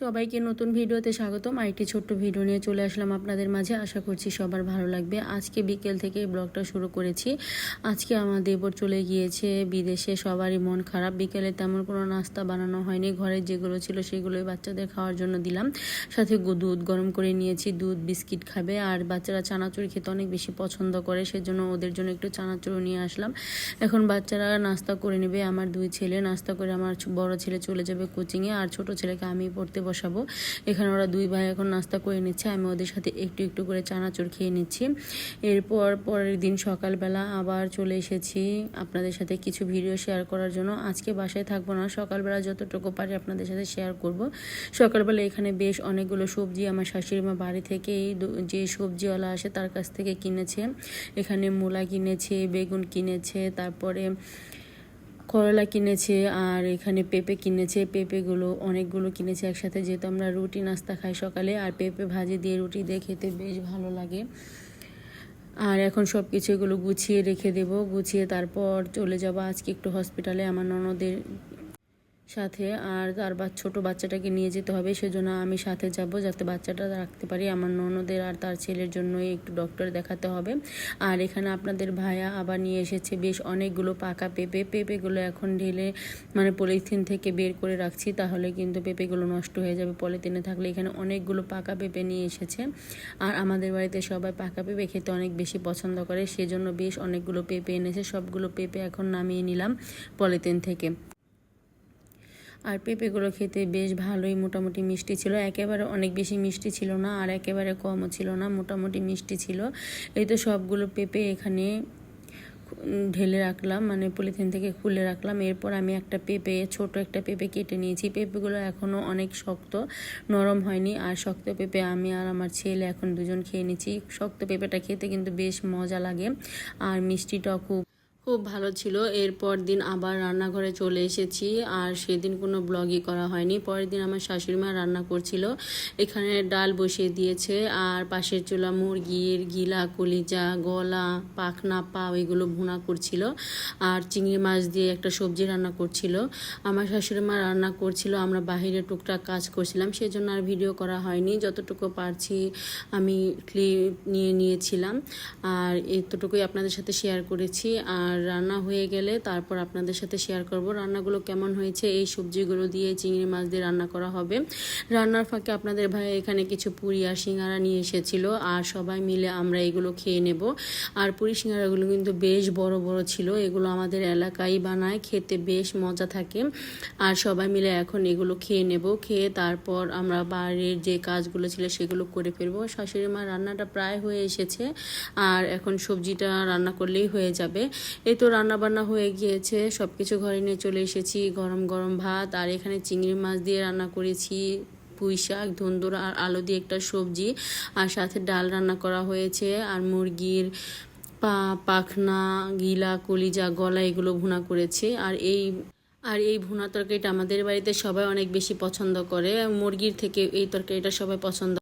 সবাইকে নতুন ভিডিওতে স্বাগতম। আরেকটি ছোট্ট ভিডিও নিয়ে চলে আসলাম আপনাদের মাঝে। আশা করছি সবার ভালো লাগবে। আজকে বিকেল থেকে ব্লগটা শুরু করেছি। আজকে আমার দেবর চলে গিয়েছে বিদেশে। সবারই মন খারাপ। বিকেলে তেমন কোনো নাস্তা বানানো হয়নি। ঘরের যেগুলো ছিল সেগুলোই বাচ্চাদের খাওয়ার জন্য দিলাম। সাথে দুধ গরম করে নিয়েছি। দুধ, বিস্কিট খাবে। আর বাচ্চারা চানাচুর খেতে অনেক বেশি পছন্দ করে। সেজন্য ওদের জন্য একটু চানাচুর নিয়ে আসলাম। এখন বাচ্চারা নাস্তা করে নেবে। আমার দুই ছেলে। নাস্তা করে আমার বড় ছেলে চলে যাবে কোচিংয়ে। আর ছোট ছেলেকে আমি পড়তে বসাবো। এখানে ওরা দুই ভাই এখন নাস্তা করে নিচ্ছে, আমি ওদের সাথে একটু একটু করে চানাচুর খেয়ে নিচ্ছি। এরপর পরের দিন সকালবেলা আবার চলে এসেছি আপনাদের সাথে কিছু ভিডিও শেয়ার করার জন্য। আজকে বাসায় থাকব না, সকালবেলা যতটুকু পারি আপনাদের সাথে শেয়ার করব। সকালবেলা এখানে বেশ অনেকগুলো সবজি আমার শাশুড়ি মা বাড়ি থেকে যে সবজিওয়ালা আসে তার কাছ থেকে কিনেছে। এখানে মূলা কিনেছে, বেগুন কিনেছে, তারপরে করলা কিনেছে আর এখানে পেঁপে কিনেছে। পেঁপেগুলো অনেকগুলো কিনেছে একসাথে। যেহেতু আমরা রুটি নাস্তা খাই সকালে, আর পেঁপে ভাজি দিয়ে রুটি দিয়ে খেতে বেশ ভালো লাগে। আর এখন সব কিছু এগুলো গুছিয়ে রেখে দেব। গুছিয়ে তারপর চলে যাব আজকে একটু হসপিটালে আমার ননদের সাথে আর তার বা, ছোট বাচ্চাটাকে নিয়ে যেতে হবে। সেজন্য আমি সাথে যাব যাতে বাচ্চাটা রাখতে পারি। আমার ননদের আর তার ছেলের জন্যই একটু ডক্টর দেখাতে হবে। আর এখানে আপনাদের ভাইয়া আবার নিয়ে এসেছে বেশ অনেকগুলো পাকা পেঁপে। পেঁপেগুলো এখন ঢেলে মানে পলিথিন থেকে বের করে রাখছি। তাহলে কিন্তু পেঁপেগুলো নষ্ট হয়ে যাবে পলিথিনে থাকলে। এখানে অনেকগুলো পাকা পেঁপে নিয়ে এসেছে। আর আমাদের বাড়িতে সবাই পাকা পেঁপে খেতে অনেক বেশি পছন্দ করে। সেজন্য বেশ অনেকগুলো পেঁপে এনেছে। সবগুলো পেঁপে এখন নামিয়ে নিলাম পলিথিন থেকে। আর পেঁপেগুলো খেতে বেশ ভালোই মোটামুটি মিষ্টি ছিল। একেবারে অনেক বেশি মিষ্টি ছিল না আর একেবারে কমও ছিল না, মোটামুটি মিষ্টি ছিল। এই তো সবগুলো পেঁপে এখানে ঢেলে রাখলাম মানে পলিথিন থেকে খুলে রাখলাম। এরপর আমি একটা পেঁপে, ছোট একটা পেঁপে কেটে নিয়েছি। পেঁপেগুলো এখনও অনেক শক্ত, নরম হয়নি। আর শক্ত পেঁপে আমি আর আমার ছেলে এখন দুজন খেয়ে নিয়েছি শক্ত পেঁপেটা খেতে কিন্তু বেশ মজা লাগে। আর মিষ্টিটাও খুব খুব ভালো ছিল। এরপর দিন আবার রান্নাঘরে চলে এসেছি। আর সেদিন কোনো ব্লগই করা হয়নি। পরের দিন আমার শাশুড়ি মা রান্না করছিল। এখানে ডাল বসিয়ে দিয়েছে। আর পাশের চুলা মুরগির গিলা, কলিজা, গলা, পাখনা পা এগুলো ভুনা করছিল। আর চিংড়ি মাছ দিয়ে একটা সবজি রান্না করছিল। আমার শাশুড়ি মা রান্না করছিল। আমরা বাহিরে টুকটাক কাজ করছিলাম। সেজন্য আর ভিডিও করা হয়নি। যতটুকু পারছি আমি ক্লিপ নিয়ে নিয়েছিলাম। আর এতটুকুই আপনাদের সাথে শেয়ার করেছি। আর রান্না হয়ে গেলে তারপর আপনাদের সাথে শেয়ার করব রান্নাগুলো কেমন হয়েছে, এই সবজিগুলো দিয়ে চিংড়ি মাছ দিয়ে রান্না করা হবে। রান্নার ফাঁকে আপনাদের ভাই এখানে কিছু পুরি আর সিঙ্গারা নিয়ে এসেছিল, আর সবাই মিলে আমরা এগুলো খেয়ে নেব। আর পুরি সিঙ্গারাগুলো কিন্তু বেশ বড় বড় ছিল, এগুলো আমাদের এলাকায় বানায়, খেতে বেশ মজা থাকে। আর সবাই মিলে এখন এগুলো খেয়ে নেব, খেয়ে তারপর আমরা বাড়ির যে কাজগুলো ছিল সেগুলো করে ফেলব। শাশুড়ি মা রান্নাটা প্রায় হয়ে এসেছে, আর এখন সবজিটা রান্না করলেই হয়ে যাবে। এই তো রান্না বান্না হয়ে গিয়েছে সব কিছু ঘরে নিয়ে চলে এসেছি, গরম গরম ভাত, আর এখানে চিংড়ি মাছ দিয়ে রান্না করেছি, পুঁই শাক, ধুন্দুর আর আলু দিয়ে একটা সবজি, আর সাথে ডাল রান্না করা হয়েছে, আর মুরগির পা, পাখনা, গিলা, কলিজা, গলা এগুলো ভুনা করেছে, আর এই আর এই ভুনা তরকারিটা আমাদের বাড়িতে সবাই অনেক বেশি পছন্দ করে, মুরগির থেকে এই তরকারিটা সবাই পছন্দ